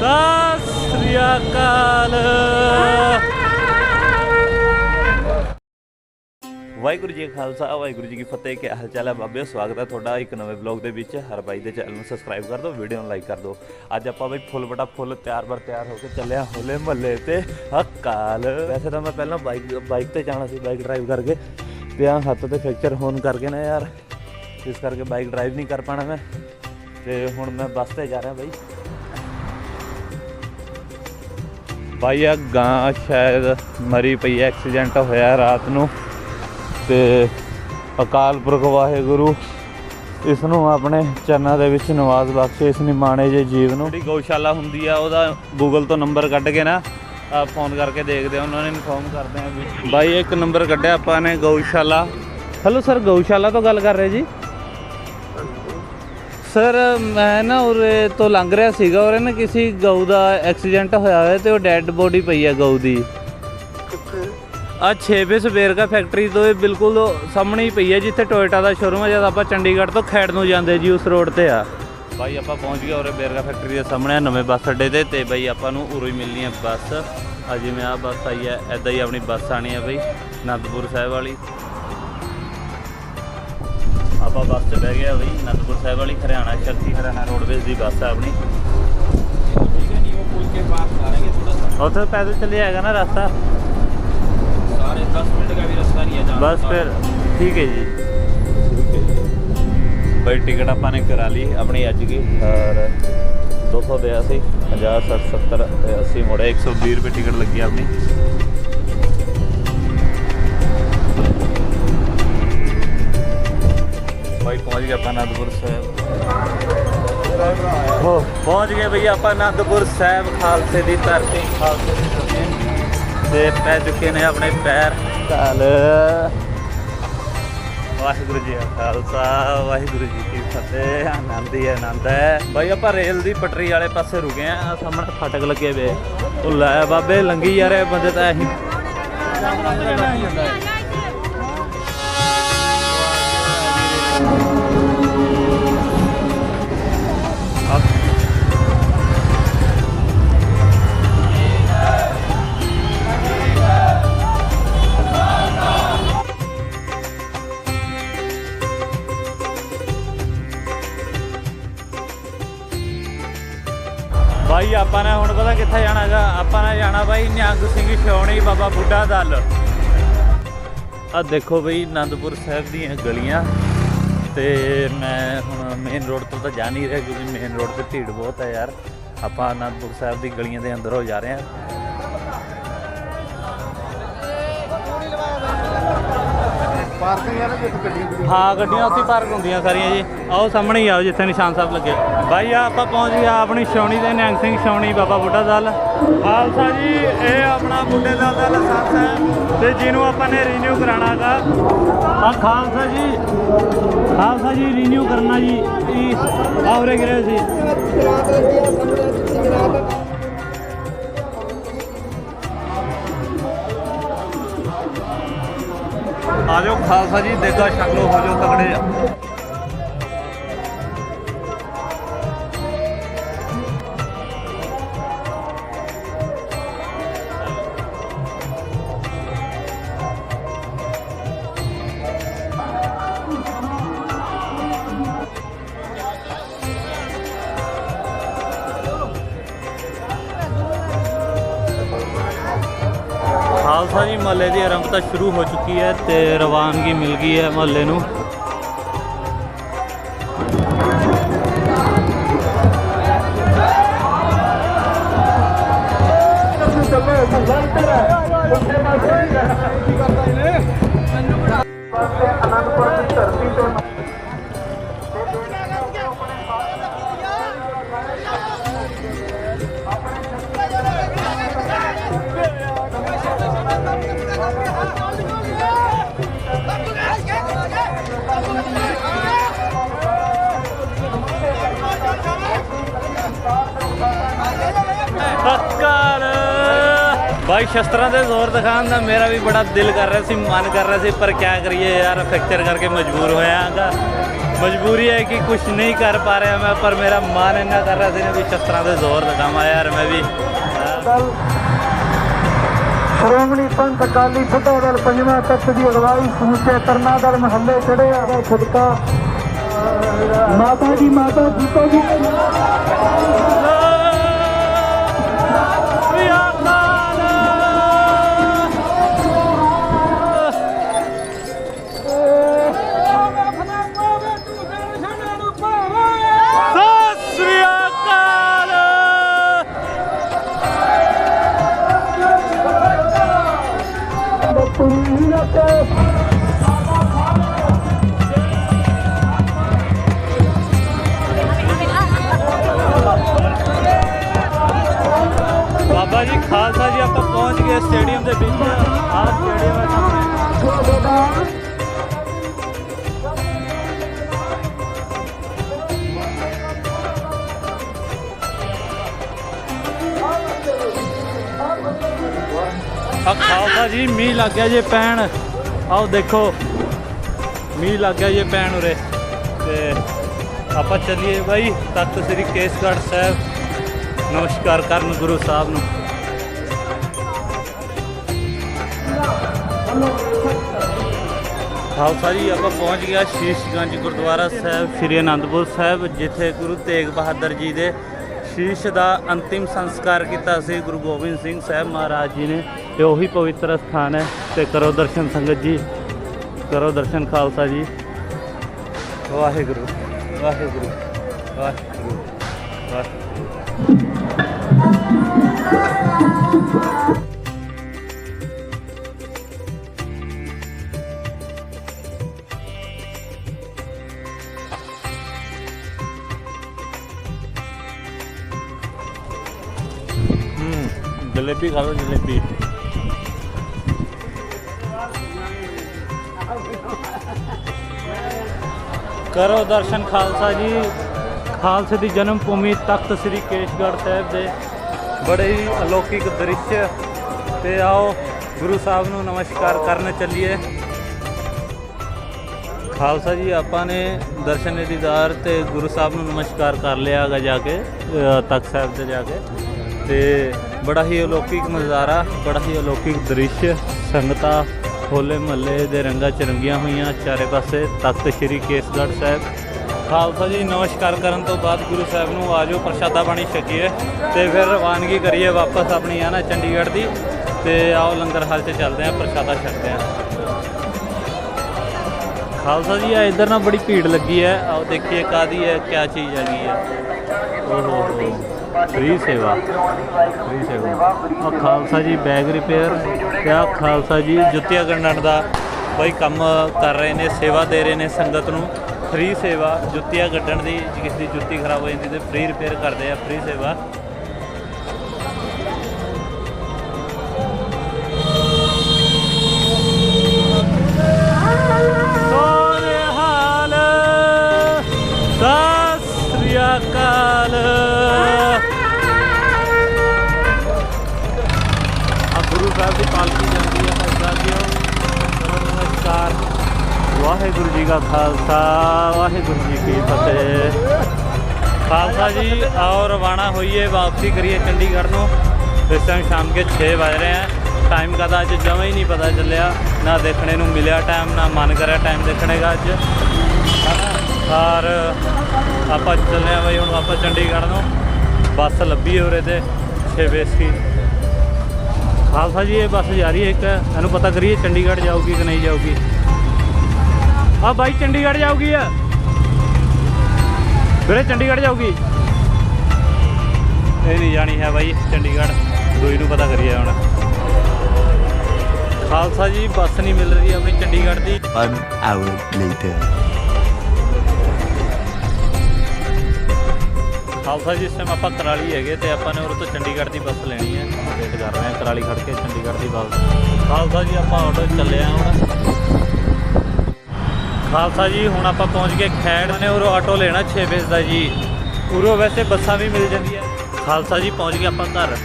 ਸਤਿ ਸ੍ਰੀ ਅਕਾਲ ਵਾਹਿਗੁਰੂ ਜੀ ਕਾ ਖਾਲਸਾ, ਵਾਹਿਗੁਰੂ ਜੀ ਕੀ ਫਤਿਹ ਕੀ ਹਾਲ ਚਾਲ ਹੈ ਬਾਬਿਓ? ਸਵਾਗਤ ਹੈ ਤੁਹਾਡਾ ਇੱਕ ਨਵੇਂ ਵਲੌਗ ਦੇ ਵਿੱਚ। ਹਰ ਬਾਈ ਦੇ ਚੈਨਲ ਨੂੰ ਸਬਸਕ੍ਰਾਈਬ ਕਰ ਦਿਓ ਵੀਡੀਓ ਨੂੰ ਲਾਈਕ ਕਰ ਦਿਓ। ਅੱਜ ਆਪਾਂ ਬਈ ਫੁੱਲ ਬਟਾ ਫੁੱਲ ਤਿਆਰ ਬਰ ਤਿਆਰ ਹੋ ਕੇ ਚੱਲਿਆ ਹੋਲੇ ਮਹੱਲੇ ਤੇ ਹਕਾਲ ਵੈਸੇ ਤਾਂ ਮੈਂ ਪਹਿਲਾਂ ਬਾਈਕ ਬਾਈਕ ਤੇ ਜਾਣਾ ਸੀ, ਬਾਈਕ ਡਰਾਈਵ ਕਰਕੇ। ਤੇ ਆ ਹੱਥ ਤੇ ਫ੍ਰੈਕਚਰ ਹੋਣ ਕਰਕੇ ਨਾ ਯਾਰ। ਇਸ ਕਰਕੇ ਬਾਈਕ ਡਰਾਈਵ ਨਹੀਂ ਕਰ ਪਾਣਾ ਮੈਂ। ਤੇ ਹੁਣ ਮੈਂ ਬੱਸ ਤੇ ਜਾ ਰਿਹਾ ਬਾਈ। ਬਾਈ ਆ ਗਾਂ ਸ਼ਾਇਦ ਮਰੀ ਪਈ ਹੈ ਐਕਸੀਡੈਂਟ ਹੋਇਆ ਰਾਤ ਨੂੰ। ਤੇ ਅਕਾਲ ਪੁਰਖ ਵਾਹਿਗੁਰੂ ਇਸ ਨੂੰ ਆਪਣੇ ਚਰਨਾਂ ਦੇ ਵਿੱਚ ਨਵਾਜ਼ ਬਖਸ਼ੇ ਇਸ ਨਿਮਾਣੇ ਜੇ ਜੀਵ ਨੂੰ। ਜਿਹੜੀ ਗਊਸ਼ਾਲਾ ਹੁੰਦੀ ਆ ਉਹਦਾ ਗੂਗਲ ਤੋਂ ਨੰਬਰ ਕੱਢ ਕੇ ਨਾ ਫੋਨ ਕਰਕੇ ਦੇਖਦੇ ਆ ਉਹਨਾਂ ਨੇ ਇਨਫੋਰਮ ਕਰਦੇ ਆ ਵੀ। ਬਾਈ ਇੱਕ ਨੰਬਰ ਕੱਢਿਆ ਆਪਾਂ ਨੇ ਗਊਸ਼ਾਲਾ। ਹੈਲੋ ਸਰ ਗਊਸ਼ਾਲਾ ਤੋਂ ਗੱਲ ਕਰ ਰਹੇ ਜੀ। ਸਰ ਮੈਂ ਨਾ ਉਰੇ ਤੋਂ ਲੰਘ ਰਿਹਾ ਸੀਗਾ ਉਰੇ ਨਾ ਕਿਸੇ ਗਊ ਦਾ ਐਕਸੀਡੈਂਟ ਹੋਇਆ ਹੋਇਆ ਤੇ ਉਹ ਡੈੱਡ ਬੋਡੀ ਪਈ ਹੈ ਗਊ ਦੀ। ਆ 6 ਬੇਸ ਵੇਰਕਾ ਫੈਕਟਰੀ ਤੋਂ ਇਹ ਬਿਲਕੁਲ ਸਾਹਮਣੇ ਹੀ ਪਈ ਹੈ ਜਿੱਥੇ ਟੋਇਟਾ ਦਾ ਸ਼ੋਰੂਮ ਹੈ ਜਦ ਆਪਾਂ ਚੰਡੀਗੜ੍ਹ ਤੋਂ ਖੈੜ ਨੂੰ ਜਾਂਦੇ ਜੀ ਉਸ ਰੋਡ ਤੇ ਆ। ਬਾਈ ਆਪਾਂ ਪਹੁੰਚ ਗਏ ਉਰੇ ਵੇਰਕਾ ਫੈਕਟਰੀ ਦੇ ਸਾਹਮਣੇ ਆ ਨਵੇਂ ਬੱਸ ਅੱਡੇ ਤੇ ਤੇ ਬਾਈ ਆਪਾਂ ਨੂੰ ਉਰੋਂ ਹੀ ਮਿਲਣੀ ਹੈ ਬੱਸ। ਆ ਜਿਵੇਂ ਆ ਬੱਸ ਆਈ ਹੈ ਐਦਾਂ ਹੀ ਆਪਣੀ ਬੱਸ ਆਣੀ ਹੈ ਬਈ ਅਨੰਦਪੁਰ ਸਾਹਿਬ ਵਾਲੀ। ਆਪਾਂ ਬੱਸ 'ਚ ਬਹਿ ਗਿਆ ਬਈ ਅਨੰਦਪੁਰ ਸਾਹਿਬ ਵਾਲੀ ਹਰਿਆਣਾ ਸ਼ਕਤੀ ਹਰਿਆਣਾ ਰੋਡਵੇਜ਼ ਦੀ ਬੱਸ ਆ ਆਪਣੀ। ਠੀਕ ਹੈ ਉੱਥੇ ਪੈਦਲ ਚੱਲੇ ਆਏਗਾ ਨਾ ਰਸਤਾ? ਸਾਰੇ 10 ਮਿੰਟ ਦਾ ਵੀ ਰਸਤਾ ਨਹੀਂ ਹੈ ਜਾਣ ਬਸ ਫਿਰ ਠੀਕ ਹੈ ਜੀ। ਬਈ ਟਿਕਟ ਆਪਾਂ ਨੇ ਕਰਾ ਲਈ ਆਪਣੀ ਅੱਜ ਦੀ ਔਰ 200 ਦਿਆ ਸੀ 50 60 70 80 ਮੋੜੇ 120 ਰੁਪਏ ਟਿਕਟ ਲੱਗੀ ਆਪਣੀ। ਬਾਈ ਪਹੁੰਚ ਗਏ ਆਪਾਂ ਅਨੰਦਪੁਰ ਸਾਹਿਬ। ਹੋ ਪਹੁੰਚ ਗਏ ਭਈ ਆਪਾਂ ਅਨੰਦਪੁਰ ਸਾਹਿਬ ਖਾਲਸੇ ਦੀ ਧਰਤੀ ਖਾਲਸੇ ਦੀ ਤੇ ਪੈ ਚੁੱਕੇ ਨੇ ਆਪਣੇ ਪੈਰ। ਕਾਲ ਵਾਹਿਗੁਰੂ ਜੀ ਕਾ ਖਾਲਸਾ ਵਾਹਿਗੁਰੂ ਜੀ ਕੀ ਫਤਿਹ। ਆਨੰਦ ਹੀ ਆਨੰਦ ਹੈ। ਬਾਈ ਆਪਾਂ ਰੇਲ ਦੀ ਪਟਰੀ ਵਾਲੇ ਪਾਸੇ ਰੁਕੇ ਆ ਸਾਹਮਣੇ ਫਟਕ ਲੱਗੇ ਵੇ। ਉਹ ਲੈ ਬਾਬੇ ਲੰਗੀ ਜਾ ਰਹੇ ਬੰਦੇ ਤਾਂ ਇਹੀ। ਬਾਈ, ਆਪਾਂ ਨੇ ਹੁਣ ਪਤਾ ਕਿੱਥੇ ਜਾਣਾ ਹੈਗਾ? ਆਪਾਂ ਨੇ ਜਾਣਾ ਬਾਈ ਨਿਹੰਗ ਸਿੰਘ ਛਾਉਣੀ, ਬਾਬਾ ਬੁੱਢਾ ਦਲ। ਆ ਦੇਖੋ ਬਈ ਆਨੰਦਪੁਰ ਸਾਹਿਬ ਦੀਆਂ ਗਲੀਆਂ। ਤੇ ਮੈਂ ਹੁਣ ਮੇਨ ਰੋਡ ਤੋਂ ਤਾਂ ਜਾ ਨਹੀਂ ਰਿਹਾ ਕਿਉਂਕਿ ਮੇਨ ਰੋਡ ਤੇ ਭੀੜ ਬਹੁਤ ਹੈ ਯਾਰ। ਆਪਾਂ ਆਨੰਦਪੁਰ ਸਾਹਿਬ ਦੀ ਗਲੀਆਂ ਦੇ ਅੰਦਰੋਂ ਜਾ ਰਹੇ ਹਾਂ। ਪਾਰਕਿੰਗ ਹੈ ਨਾ ਗੱਡੀਆਂ ਹਾਂ ਗੱਡੀਆਂ ਉੱਥੇ ਪਾਰਕ ਹੁੰਦੀਆਂ ਸਾਰੀਆਂ ਜੀ। ਆਓ ਸਾਹਮਣੇ ਹੀ ਆਓ ਜਿੱਥੇ ਨਿਸ਼ਾਨ ਸਾਹਿਬ ਲੱਗੇ। ਬਾਈ ਆ ਆਪਾਂ ਪਹੁੰਚ ਗਏ ਆ ਆਪਣੀ ਛਾਉਣੀ ਦੇ ਨਿਹੰਗ ਸਿੰਘ ਛਾਉਣੀ ਬਾਬਾ ਬੁੱਢਾ ਦਲ। ਖਾਲਸਾ ਜੀ ਇਹ ਆਪਣਾ ਬੁੱਢੇ ਦਲ ਦਾ ਲਾਇਸੈਂਸ ਹੈ ਤੇ ਜਿਹਨੂੰ ਆਪਾਂ ਨੇ ਰੀਨਿਊ ਕਰਾਣਾਗਾ ਆ ਖਾਲਸਾ ਜੀ। ਖਾਲਸਾ ਜੀ ਰੀਨਿਊ ਕਰਨਾ ਜੀ। ਇਹ ਆਵਰੇ ਗਿਰੇ ਸੀ। ਆ ਜਾਓ। ਖਾਲਸਾ ਜੀ ਦੇਗਾ ਸ਼ਕਲੋ ਹੋ ਜਾਓ ਤਗੜੇ ਖਾਲਸਾ ਜੀ, ਮਹੱਲੇ ਦੀ ਆਰੰਭਤਾ ਸ਼ੁਰੂ ਹੋ ਚੁੱਕੀ ਹੈ ਤੇ ਰਵਾਨਗੀ ਮਿਲ ਗਈ ਹੈ ਮਹੱਲੇ ਨੂੰ। ਅਨੰਦਪੁਰ ਬਾਈ ਸ਼ਸਤਰਾਂ ਦੇ ਜ਼ੋਰ ਦਿਖਾਉਣ ਦਾ ਮੇਰਾ ਵੀ ਬੜਾ ਦਿਲ ਕਰ ਰਿਹਾ ਸੀ, ਮਨ ਕਰ ਰਿਹਾ ਸੀ, ਪਰ ਕਿਆ ਕਰੀਏ ਯਾਰ ਫ੍ਰੈਕਚਰ ਕਰਕੇ ਮਜਬੂਰ ਹੋਇਆਗਾ। ਮਜਬੂਰੀ ਹੈ ਕਿ ਕੁਝ ਨਹੀਂ ਕਰ ਪਾ ਰਿਹਾ ਮੈਂ, ਪਰ ਮੇਰਾ ਮਨ ਇੰਨਾ ਕਰ ਰਿਹਾ ਸੀ ਨਾ ਵੀ ਸ਼ਸਤਰਾਂ ਦੇ ਜ਼ੋਰ ਦਿਖਾਵਾਂ ਯਾਰ ਮੈਂ ਵੀ। ਸ਼੍ਰੋਮਣੀ ਪੰਥ ਅਕਾਲੀ ਫਤਿਹ ਦਲ ਪੰਜਵਾਂ ਤਖਤ ਦੀ ਅਗਵਾਈ ਸਮੁੱਚੇ ਤਰਨਾ ਦਲ ਮਹੱਲੇ ਚੜਿਆ ਖੁਦਕਾ ਮਾਤਾ ਜੀ, ਮਾਤਾ ਜੀਤੋ ਜੀ ਬਾਬਾ ਜੀ ਖਾਲਸਾ ਜੀ ਆਪਾਂ ਪਹੁੰਚ ਗਏ ਸਟੇਡੀਅਮ ਦੇ ਵਿੱਚ। ਆ ਖਾਲਸਾ ਜੀ, ਮੀਂਹ ਲੱਗ ਗਿਆ ਜੇ ਪੈਣ। ਆਓ ਦੇਖੋ, ਮੀਂਹ ਲੱਗ ਗਿਆ ਜੇ ਪੈਣ ਉਰੇ। ਤੇ ਆਪਾਂ ਚੱਲੀਏ ਬਾਈ ਤਖਤ ਸ੍ਰੀ ਕੇਸਗੜ੍ਹ ਸਾਹਿਬ। ਨਮਸਕਾਰ ਕਰਨ ਗੁਰੂ ਸਾਹਿਬ ਨੂੰ। ਖਾਲਸਾ ਜੀ, ਆਪਾਂ ਪਹੁੰਚ ਗਿਆ ਸ਼ੀਸ਼ਗੰਜ ਗੁਰਦੁਆਰਾ ਸਾਹਿਬ, ਸ੍ਰੀ ਅਨੰਦਪੁਰ ਸਾਹਿਬ, ਜਿੱਥੇ ਗੁਰੂ ਤੇਗ ਬਹਾਦਰ ਜੀ ਦੇ ਸ਼ੀਸ਼ ਦਾ ਅੰਤਿਮ ਸੰਸਕਾਰ ਕੀਤਾ ਸੀ। ਗੁਰੂ ਗੋਬਿੰਦ ਸਿੰਘ ਸਾਹਿਬ ਮਹਾਰਾਜ ਜੀ ਨੇ। ਇਹ ਉਹੀ ਪਵਿੱਤਰ ਸਥਾਨ ਹੈ ਤੇ ਕਰੋ ਦਰਸ਼ਨ ਸੰਗਤ ਜੀ, ਕਰੋ ਦਰਸ਼ਨ ਖਾਲਸਾ ਜੀ। ਵਾਹਿਗੁਰੂ ਵਾਹਿਗੁਰੂ ਵਾਹਿਗੁਰੂ ਵਾਹਿਗੁਰੂ। ਜਲੇਬੀ ਖਾ ਲਓ, ਜਲੇਬੀ। ਕਰੋ ਦਰਸ਼ਨ ਖਾਲਸਾ ਜੀ। ਖਾਲਸੇ ਦੀ ਜਨਮ ਭੂਮੀ ਤਖਤ ਸ੍ਰੀ ਕੇਸ਼ਗੜ੍ਹ ਸਾਹਿਬ ਦੇ ਬੜੇ ਹੀ ਅਲੌਕਿਕ ਦ੍ਰਿਸ਼ ਤੇ ਆਓ ਗੁਰੂ ਸਾਹਿਬ ਨੂੰ ਨਮਸਕਾਰ ਕਰਨ ਚੱਲੀਏ। ਖਾਲਸਾ ਜੀ, ਆਪਾਂ ਨੇ ਦਰਸ਼ਨ ਦੀਦਾਰ ਤੇ ਗੁਰੂ ਸਾਹਿਬ ਨੂੰ ਨਮਸਕਾਰ ਕਰ ਲਿਆ ਹੈਗਾ ਜਾ ਕੇ ਤਖਤ ਸਾਹਿਬ ਤੇ ਜਾ ਕੇ। ਤੇ ਬੜਾ ਹੀ ਅਲੌਕਿਕ ਨਜ਼ਾਰਾ, ਬੜਾ ਹੀ ਅਲੌਕਿਕ ਦ੍ਰਿਸ਼, ਸੰਗਤਾਂ ਹੋਲੇ ਮਹੱਲੇ ਦੇ ਰੰਗਾਂ ਚ ਹੋਈਆਂ ਚਾਰੇ ਪਾਸੇ ਤਖਤ ਸ੍ਰੀ ਕੇਸਗੜ੍ਹ ਸਾਹਿਬ। ਖਾਲਸਾ ਜੀ, ਨਮਸਕਾਰ ਕਰਨ ਤੋਂ ਬਾਅਦ ਗੁਰੂ ਸਾਹਿਬ ਨੂੰ ਆਜੋ ਪ੍ਰਸ਼ਾਦਾ ਪਾਣੀ ਛਕੀਏ ਤੇ ਫਿਰ ਰਵਾਨਗੀ ਕਰੀਏ ਵਾਪਸ ਆਪਣੀ ਆ ਨਾ, ਚੰਡੀਗੜ੍ਹ ਦੀ। ਤੇ ਆਓ ਲੰਗਰ ਹਾਲ 'ਚ ਚੱਲਦੇ ਆਂ ਪ੍ਰਸ਼ਾਦਾ ਛਕਦੇ ਆਂ ਖਾਲਸਾ ਜੀ, ਆ ਇਧਰ ਨਾ ਬੜੀ ਭੀੜ ਲੱਗੀ ਹੈ। ਆਓ ਦੇਖੀਏ ਕਾਦੀ ਹੈ, ਕਿਆ ਚੀਜ਼ ਹੈਗੀ ਹੈ। ਓਹੋ ਫ੍ਰੀ ਸੇਵਾ। ਫ੍ਰੀ ਸੇਵਾ। ਆ ਖਾਲਸਾ ਜੀ ਬੈਗ ਰਿਪੇਅਰ ਤੇ ਆ ਖਾਲਸਾ ਜੀ ਜੁੱਤੀਆਂ ਗੰਢਣ ਦਾ ਬਈ ਕੰਮ ਕਰ ਰਹੇ ਨੇ, ਸੇਵਾ ਦੇ ਰਹੇ ਨੇ ਸੰਗਤ ਨੂੰ। ਫ੍ਰੀ ਸੇਵਾ, ਜੁੱਤੀਆਂ ਕੱਢਣ ਦੀ ਜੇ ਕਿਸੇ ਦੀ ਜੁੱਤੀ ਖਰਾਬ ਹੋ ਜਾਂਦੀ ਤੇ ਫ੍ਰੀ ਰਿਪੇਅਰ ਕਰਦੇ ਆ, ਫ੍ਰੀ ਸੇਵਾ। ਵਾਹਿਗੁਰੂ ਜੀ ਕਾ ਖਾਲਸਾ, ਵਾਹਿਗੁਰੂ ਜੀ ਕੀ ਫਤਿਹ। ਖਾਲਸਾ ਜੀ, ਆਓ ਰਵਾਨਾ ਹੋਈਏ, ਵਾਪਸੀ ਕਰੀਏ ਚੰਡੀਗੜ੍ਹ ਨੂੰ। ਇਸ ਟਾਈਮ ਸ਼ਾਮ ਕੇ 6 ਵਜ ਰਹੇ ਹੈ ਟਾਈਮ ਕਦਾ ਅੱਜ ਜਮਾਂ ਹੀ ਨਹੀਂ ਪਤਾ ਚੱਲਿਆ। ਨਾ ਦੇਖਣੇ ਨੂੰ ਮਿਲਿਆ ਟਾਈਮ ਨਾ ਮਨ ਕਰਿਆ ਟਾਈਮ ਦੇਖਣੇ ਦਾ ਅੱਜ। ਔਰ ਆਪਾਂ ਚੱਲੇ ਆ ਬਈ ਹੁਣ ਵਾਪਸ ਚੰਡੀਗੜ੍ਹ ਨੂੰ। ਬੱਸ ਲੱਭੀ ਹੈ ਉਰੇ ਤੇ 6 ਬੇਸਕੀ ਖਾਲਸਾ ਜੀ, ਇਹ ਬੱਸ ਜਾ ਰਹੀ ਹੈ ਇੱਕ। ਇਹਨੂੰ ਪਤਾ ਕਰੀਏ ਚੰਡੀਗੜ੍ਹ ਜਾਊਗੀ ਕਿ ਨਹੀਂ ਜਾਊਗੀ। ਆ ਬਾਈ ਚੰਡੀਗੜ੍ਹ ਜਾਊਗੀ ਆ। ਵੀਰੇ ਚੰਡੀਗੜ੍ਹ ਜਾਊਗੀ। ਇਹ ਨਹੀਂ ਜਾਣੀ ਹੈ ਬਾਈ ਚੰਡੀਗੜ੍ਹ। ਦੋਈ ਨੂੰ ਪਤਾ ਕਰੀਏ ਹੁਣ। ਖਾਲਸਾ ਜੀ ਬੱਸ ਨਹੀਂ ਮਿਲ ਰਹੀ ਆਪਣੀ ਚੰਡੀਗੜ੍ਹ ਦੀ। One hour later. ਖਾਲਸਾ ਜੀ ਇਸ ਟਾਈਮ ਆਪਾਂ ਕਰਾਲੀ ਹੈਗੇ ਤੇ ਆਪਾਂ ਨੇ ਉਰੇ ਤੋਂ ਚੰਡੀਗੜ੍ਹ ਦੀ ਬੱਸ ਲੈਣੀ ਹੈ। ਵੇਟ ਕਰ ਰਹੇ ਹਾਂ ਕਰਾਲੀ ਖੜ ਕੇ ਚੰਡੀਗੜ੍ਹ ਦੀ ਬੱਸ। ਖਾਲਸਾ ਜੀ ਆਪਾਂ ਆਟੋ ਚੱਲੇ ਆ ਹੁਣ। ਖਾਲਸਾ ਜੀ, ਹੁਣ ਆਪਾਂ ਪਹੁੰਚ ਗਏ ਖੈੜ ਨੇ, ਉਰੋਂ ਆਟੋ ਲੈਣਾ 6 ਵਜੇ ਦਾ ਜੀ। ਉਰੋਂ ਵੈਸੇ ਬੱਸਾਂ ਵੀ ਮਿਲ ਜਾਂਦੀਆਂ। ਖਾਲਸਾ ਜੀ, ਪਹੁੰਚ ਗਏ ਆਪਾਂ ਘਰ।